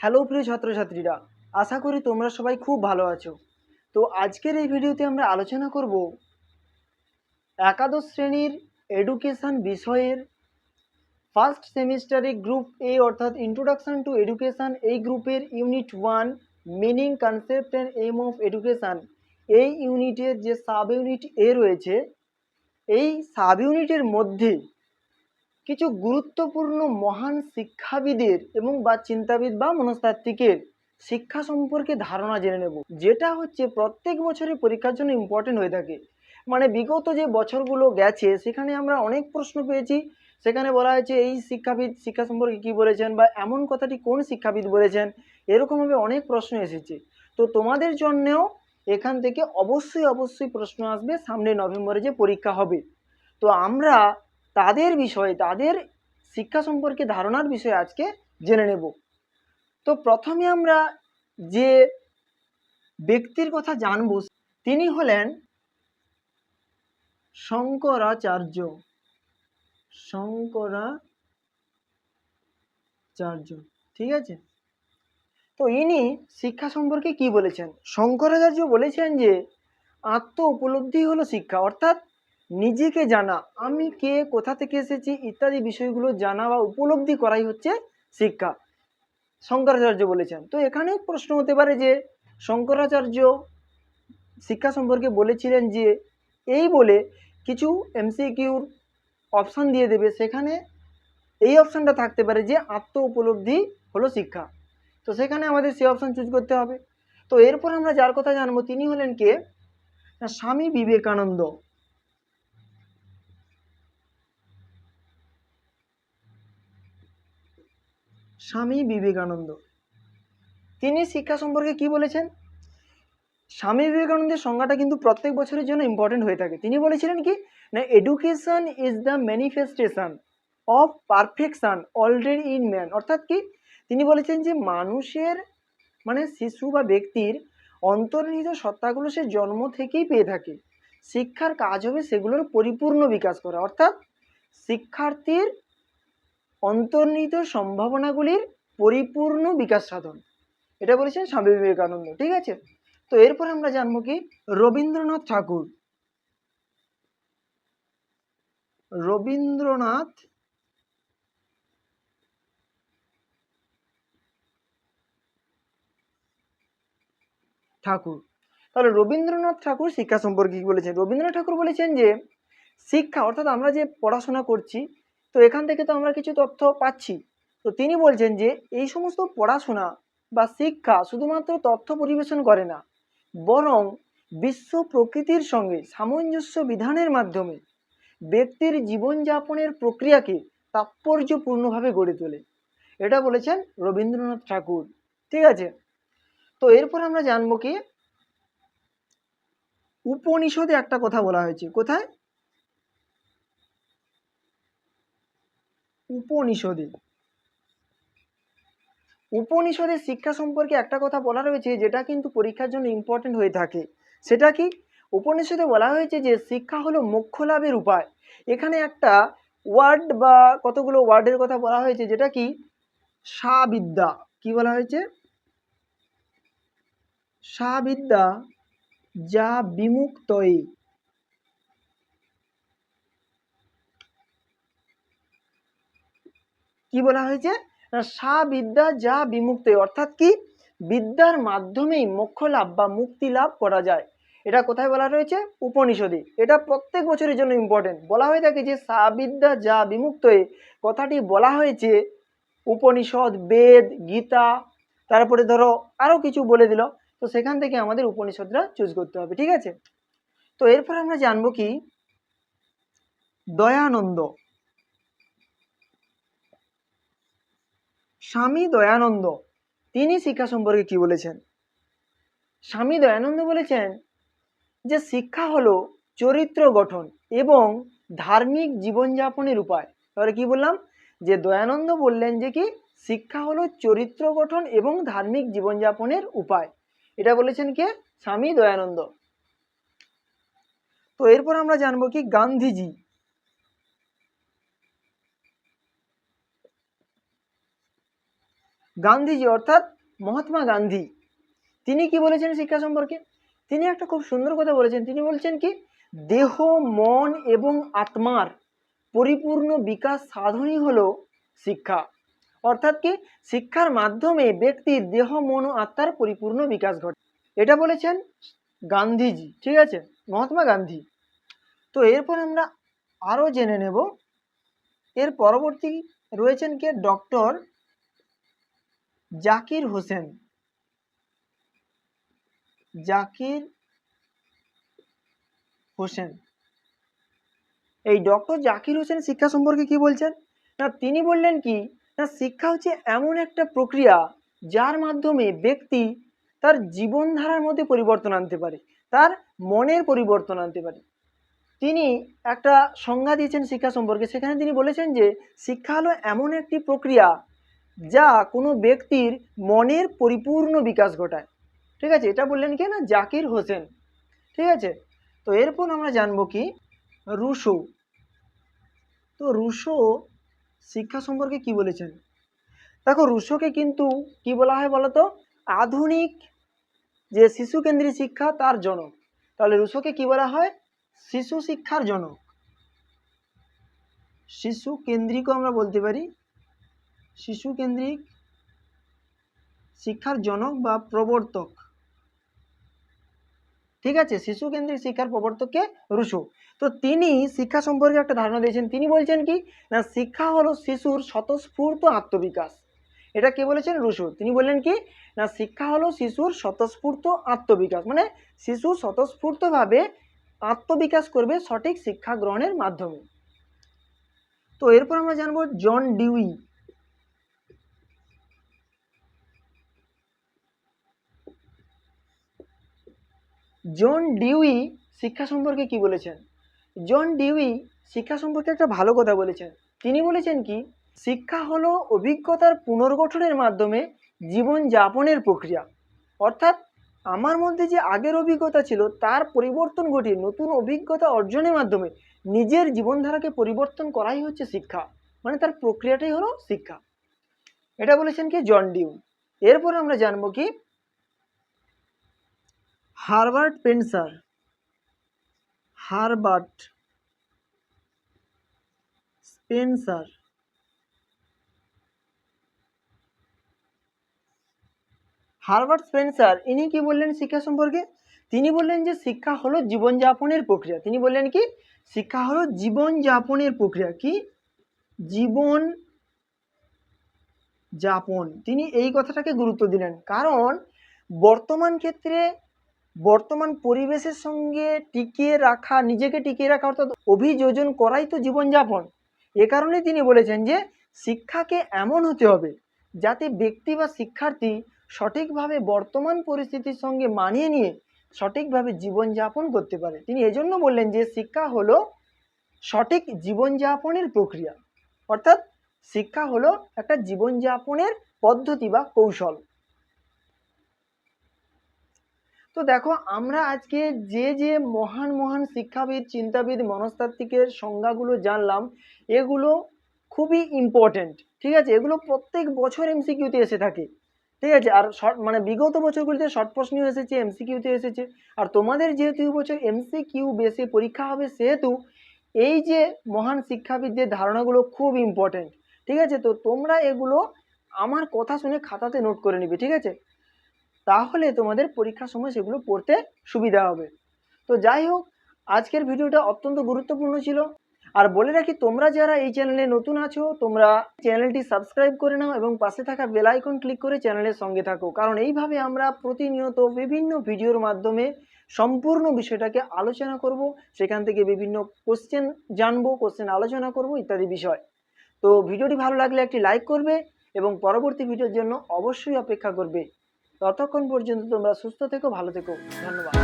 Hello প্রিয় ছাত্রছাত্রীরা, আশা করি তোমরা সবাই খুব ভালো আছো। তো আজকের এই ভিডিওতে আমরা আলোচনা করব একাদশ শ্রেণির এডুকেশান বিষয়ের ফার্স্ট সেমিস্টারে গ্রুপ এ অর্থাৎ ইন্ট্রোডাকশন টু এডুকেশন এই গ্রুপের unit one meaning concept and aim of education এই ইউনিটের যে সাব ইউনিট এ রয়েছে, এই সাব ইউনিটের মধ্যে কিছু গুরুত্বপূর্ণ মহান শিক্ষাবিদের এবং বা চিন্তাবিদ বা মনস্তাত্ত্বিকের শিক্ষা সম্পর্কে ধারণা জেনে নেব। যেটা হচ্ছে প্রত্যেক বছরে পরীক্ষার জন্য ইম্পর্টেন্ট হয়ে থাকে। মানে বিগত যে বছরগুলো গেছে, সেখানে আমরা অনেক প্রশ্ন পেয়েছি। সেখানে বলা হয়েছে এই শিক্ষাবিদ, শিক্ষা সম্পর্কে কী বলেছেন বা এমন কথাটি কোন শিক্ষাবিদ বলেছেন, এরকমভাবে অনেক প্রশ্ন এসেছে। তো তোমাদের জন্যেও এখান থেকে অবশ্যই অবশ্যই প্রশ্ন আসবে সামনে নভেম্বরে যে পরীক্ষা হবে। তো আমরা তাদের বিষয়ে, তাদের শিক্ষা সম্পর্কে ধারণার বিষয়ে আজকে জেনে নেব। তো প্রথমে আমরা যে ব্যক্তির কথা জানব, তিনি হলেন শঙ্করাচার্য। শঙ্করাচার্য, ঠিক আছে? তো ইনি শিক্ষা সম্পর্কে কি বলেছেন? শঙ্করাচার্য বলেছেন যে আত্ম উপলব্ধি হলো শিক্ষা, অর্থাৎ নিজেকে জানা, আমি কে, কোথা থেকে এসেছি ইত্যাদি বিষয়গুলো জানা বা উপলব্ধি করাই হচ্ছে শিক্ষা। শঙ্করাচার্য বলেছেন। তো এখানে প্রশ্ন হতে পারে যে, শঙ্করাচার্য শিক্ষা সম্পর্কে বলেছিলেন যে, এই বলে কিছু এমসিকিউর অপশান দিয়ে দেবে। সেখানে এই অপশানটা থাকতে পারে যে, আত্ম উপলব্ধি হলো শিক্ষা। তো সেখানে আমাদের সেই অপশান চুজ করতে হবে। তো এরপর আমরা যার কথা জানব, তিনি হলেন কে? স্বামী বিবেকানন্দ। স্বামী বিবেকানন্দ। তিনি শিক্ষা সম্পর্কে কি বলেছেন? স্বামী বিবেকানন্দের সংজ্ঞাটা কিন্তু প্রত্যেক বছরের জন্য ইম্পর্টেন্ট হয়ে থাকে। তিনি বলেছিলেন কি? না education is the manifestation of perfection already in man অর্থাৎ কি? তিনি বলেছেন যে, মানুষের মানে শিশু বা ব্যক্তির অন্তর্নিহিত সত্তাগুলো সে জন্ম থেকেই পেয়ে থাকে। শিক্ষার কাজ হবে সেগুলোর পরিপূর্ণ বিকাশ করা। অর্থাৎ শিক্ষার্থীর অন্তর্নিহিত সম্ভাবনাগুলির পরিপূর্ণ বিকাশ সাধন। এটা বলেছেন স্বামী বিবেকানন্দ, ঠিক আছে? তো এরপর আমরা জানব কি? রবীন্দ্রনাথ ঠাকুর। রবীন্দ্রনাথ ঠাকুর। তাহলে রবীন্দ্রনাথ ঠাকুর শিক্ষা সম্পর্কে কি বলেছেন? রবীন্দ্রনাথ ঠাকুর বলেছেন যে, শিক্ষা, অর্থাৎ আমরা যে পড়াশোনা করছি তো এখান থেকে তো আমরা কিছু তথ্য পাচ্ছি। তো তিনি বলছেন যে, এই সমস্ত পড়াশোনা বা শিক্ষা শুধুমাত্র তথ্য পরিবেশন করে না, বরং বিশ্ব প্রকৃতির সঙ্গে সামঞ্জস্য বিধানের মাধ্যমে ব্যক্তির জীবনযাপনের প্রক্রিয়াকে তাৎপর্যপূর্ণভাবে গড়ে তোলে। এটা বলেছেন রবীন্দ্রনাথ ঠাকুর। ঠিক আছে? তো এরপর আমরা জানব কি, উপনিষদে একটা কথা বলা হয়েছে। কোথায়? উপনিষদে। উপনিষদের শিক্ষা সম্পর্কে একটা কথা বলা রয়েছে, যেটা কিন্তু পরীক্ষার জন্য ইম্পর্টেন্ট হয়ে থাকে। সেটা কি? উপনিষদে বলা হয়েছে যে শিক্ষা হলো মোক্ষ লাভের উপায়। এখানে একটা ওয়ার্ড বা কতগুলো ওয়ার্ডের কথা বলা হয়েছে, যেটা কি? সাবিদ্যা। কি বলা হয়েছে? সাবিদ্যা যা বিমুক্তই। কি বলা হয়েছে? সা বিদ্যা যা বিমুক্ত অর্থাৎ কি? বিদ্যার মাধ্যমেই মোক্ষ লাভ বা মুক্তি লাভ করা যায়। এটা কোথায় বলা রয়েছে? উপনিষদে। এটা প্রত্যেক বছরের জন্য ইম্পর্টেন্ট বলা হয়ে থাকে যে সা বিদ্যা যা বিমুক্ত কথাটি বলা হয়েছে উপনিষদ, বেদ, গীতা, তারপরে ধরো আরও কিছু বলে দিল। তো সেখান থেকে আমাদের উপনিষদরা চুজ করতে হবে, ঠিক আছে? তো এরপর আমরা জানব কি? দয়ানন্দ। স্বামী দয়ানন্দ। তিনি শিক্ষা সম্পর্কে কি বলেছেন? স্বামী দয়ানন্দ বলেছেন যে শিক্ষা হলো চরিত্র গঠন এবং ধার্মিক জীবনযাপনের উপায়। তাহলে কি বললাম? যে দয়ানন্দ বললেন যে কি? শিক্ষা হলো চরিত্র গঠন এবং ধার্মিক জীবনযাপনের উপায়। এটা বলেছেন কে? স্বামী দয়ানন্দ। তো এরপর আমরা জানব কি? গান্ধীজি। গান্ধীজি, অর্থাৎ মহাত্মা গান্ধী, তিনি কি বলেছেন শিক্ষা সম্পর্কে? তিনি একটা খুব সুন্দর কথা বলেছেন। তিনি বলছেন কি, দেহ, মন এবং আত্মার পরিপূর্ণ বিকাশ সাধনই হলো শিক্ষা। অর্থাৎ কি, শিক্ষার মাধ্যমে ব্যক্তির দেহ, মন ও আত্মার পরিপূর্ণ বিকাশ ঘটে। এটা বলেছেন গান্ধীজি, ঠিক আছে? মহাত্মা গান্ধী। তো এরপর আমরা আরও জেনে নেব। এর পরবর্তী রয়েছেন কে? ডক্টর জাকির হোসেন। জাকির হোসেন। এই ডক্টর জাকির হোসেন শিক্ষা সম্পর্কে কি বলছেন? না, তিনি বললেন কি, না, শিক্ষা হচ্ছে এমন একটা প্রক্রিয়া যার মাধ্যমে ব্যক্তি তার জীবনধারার মধ্যে পরিবর্তন আনতে পারে, তার মনের পরিবর্তন আনতে পারে। তিনি একটা সংজ্ঞা দিয়েছেন শিক্ষা সম্পর্কে, সেখানে তিনি বলেছেন যে শিক্ষা হলো এমন একটি প্রক্রিয়া যা কোনো ব্যক্তির মনের পরিপূর্ণ বিকাশ ঘটায়। ঠিক আছে? এটা বললেন কি না? জাকির হোসেন। ঠিক আছে? তো এরপর আমরা জানব কি? রুশো। তো রুশো শিক্ষা সম্পর্কে কি বলেছেন? দেখো, রুশোকে কিন্তু কি বলা হয় বলতো আধুনিক যে শিশু কেন্দ্রিক শিক্ষা, তার জনক। তাহলে রুশোকে কি বলা হয়? শিশু শিক্ষার জনক। শিশু কেন্দ্রিকও আমরা বলতে পারি। শিশু কেন্দ্রিক শিক্ষার জনক বা প্রবর্তক। ঠিক আছে? শিশু কেন্দ্রিক শিক্ষার প্রবর্তককে রুশো। তো তিনি শিক্ষা সম্পর্কে একটা ধারণা দিয়েছেন। তিনি বলছেন কি, না, শিক্ষা হলো শিশুর স্বতঃস্ফূর্ত আত্মবিকাশ। এটা কে বলেছেন? রুশো। তিনি বললেন কি, না, শিক্ষা হলো শিশুর স্বতঃস্ফূর্ত আত্মবিকাশ। মানে শিশু স্বতঃস্ফূর্তভাবে আত্মবিকাশ করবে সঠিক শিক্ষা গ্রহণের মাধ্যমে। তো এরপর আমরা জানব জন ডিউই জন ডিউই শিক্ষা সম্পর্কে কি বলেছেন? জন ডিউই শিক্ষা সম্পর্কে একটা ভালো কথা বলেছেন। তিনি বলেছেন কি, শিক্ষা হলো অভিজ্ঞতার পুনর্গঠনের মাধ্যমে জীবন যাপনের প্রক্রিয়া। অর্থাৎ আমার মধ্যে যে আগের অভিজ্ঞতা ছিল, তার পরিবর্তন ঘটিয়ে নতুন অভিজ্ঞতা অর্জনের মাধ্যমে নিজের জীবনধারাকে পরিবর্তন করাই হচ্ছে শিক্ষা। মানে তার প্রক্রিয়াটাই হলো শিক্ষা। এটা বলেছেন কি, জন ডিউ এরপর আমরা জানব কি Herbert Spencer, Herbert Spencer Herbert Spencer, ইনি কি বললেন শিক্ষা সম্পর্কে? তিনি বললেন যে শিক্ষা হলো জীবনযাপনের প্রক্রিয়া। তিনি বললেন কি? শিক্ষা হলো জীবনযাপনের প্রক্রিয়া। কি? জীবন যাপন। তিনি এই কথাটাকে গুরুত্ব দিলেন। কারণ বর্তমান ক্ষেত্রে বর্তমান পরিবেশের সঙ্গে টিকিয়ে রাখা, নিজেকে টিকিয়ে রাখা অর্থাৎ অভিযোজন করাই তো জীবনযাপন। এ কারণে তিনি বলেছেন যে, শিক্ষাকে এমন হতে হবে যাতে ব্যক্তি বা শিক্ষার্থী সঠিকভাবে বর্তমান পরিস্থিতির সঙ্গে মানিয়ে নিয়ে সঠিকভাবে জীবনযাপন করতে পারে। তিনি এজন্য বললেন যে, শিক্ষা হলো সঠিক জীবনযাপনের প্রক্রিয়া। অর্থাৎ শিক্ষা হলো একটা জীবনযাপনের পদ্ধতি বা কৌশল। তো দেখো, আমরা আজকে যে যে মহান মহান শিক্ষাবিদ, চিন্তাবিদ, মনস্তাত্ত্বিকের সংজ্ঞাগুলো জানলাম, এগুলো খুবই ইম্পর্টেন্ট ঠিক আছে? এগুলো প্রত্যেক বছর এমসিকিউতে এসে থাকে, ঠিক আছে? আর শর্ট মানে বিগত বছরগুলিতে শর্ট প্রশ্নও এসেছে এমসিকিউতে এসেছে, আর তোমাদের যেহেতু বছর এমসিকিউ বেসে পরীক্ষা হবে, সেহেতু এই যে মহান শিক্ষাবিদদের ধারণাগুলো খুব ইম্পর্টেন্ট ঠিক আছে? তো তোমরা এগুলো আমার কথা শুনে খাতাতে নোট করে নিবে, ঠিক আছে? তাহলে তোমাদের পরীক্ষার সময় সেগুলো পড়তে সুবিধা হবে। তো যাই হোক, আজকের ভিডিওটা অত্যন্ত গুরুত্বপূর্ণ ছিল। আর বলে রাখি, তোমরা যারা এই চ্যানেলে নতুন আছো, তোমরা চ্যানেলটি সাবস্ক্রাইব করে নাও এবং পাশে থাকা বেল আইকন ক্লিক করে চ্যানেলের সঙ্গে থাকো। কারণ এইভাবে আমরা প্রতিনিয়ত বিভিন্ন ভিডিওর মাধ্যমে সম্পূর্ণ বিষয়টাকে আলোচনা করব, সেখান থেকে বিভিন্ন কোশ্চেন জানব কোশ্চেন আলোচনা করব ইত্যাদি বিষয়। তো ভিডিওটি ভালো লাগলে একটি লাইক করবে এবং পরবর্তী ভিডিওর জন্য অবশ্যই অপেক্ষা করবে। ততক্ষণ পর্যন্ত তোমরা সুস্থ থেকো ভালো থেকো। ধন্যবাদ।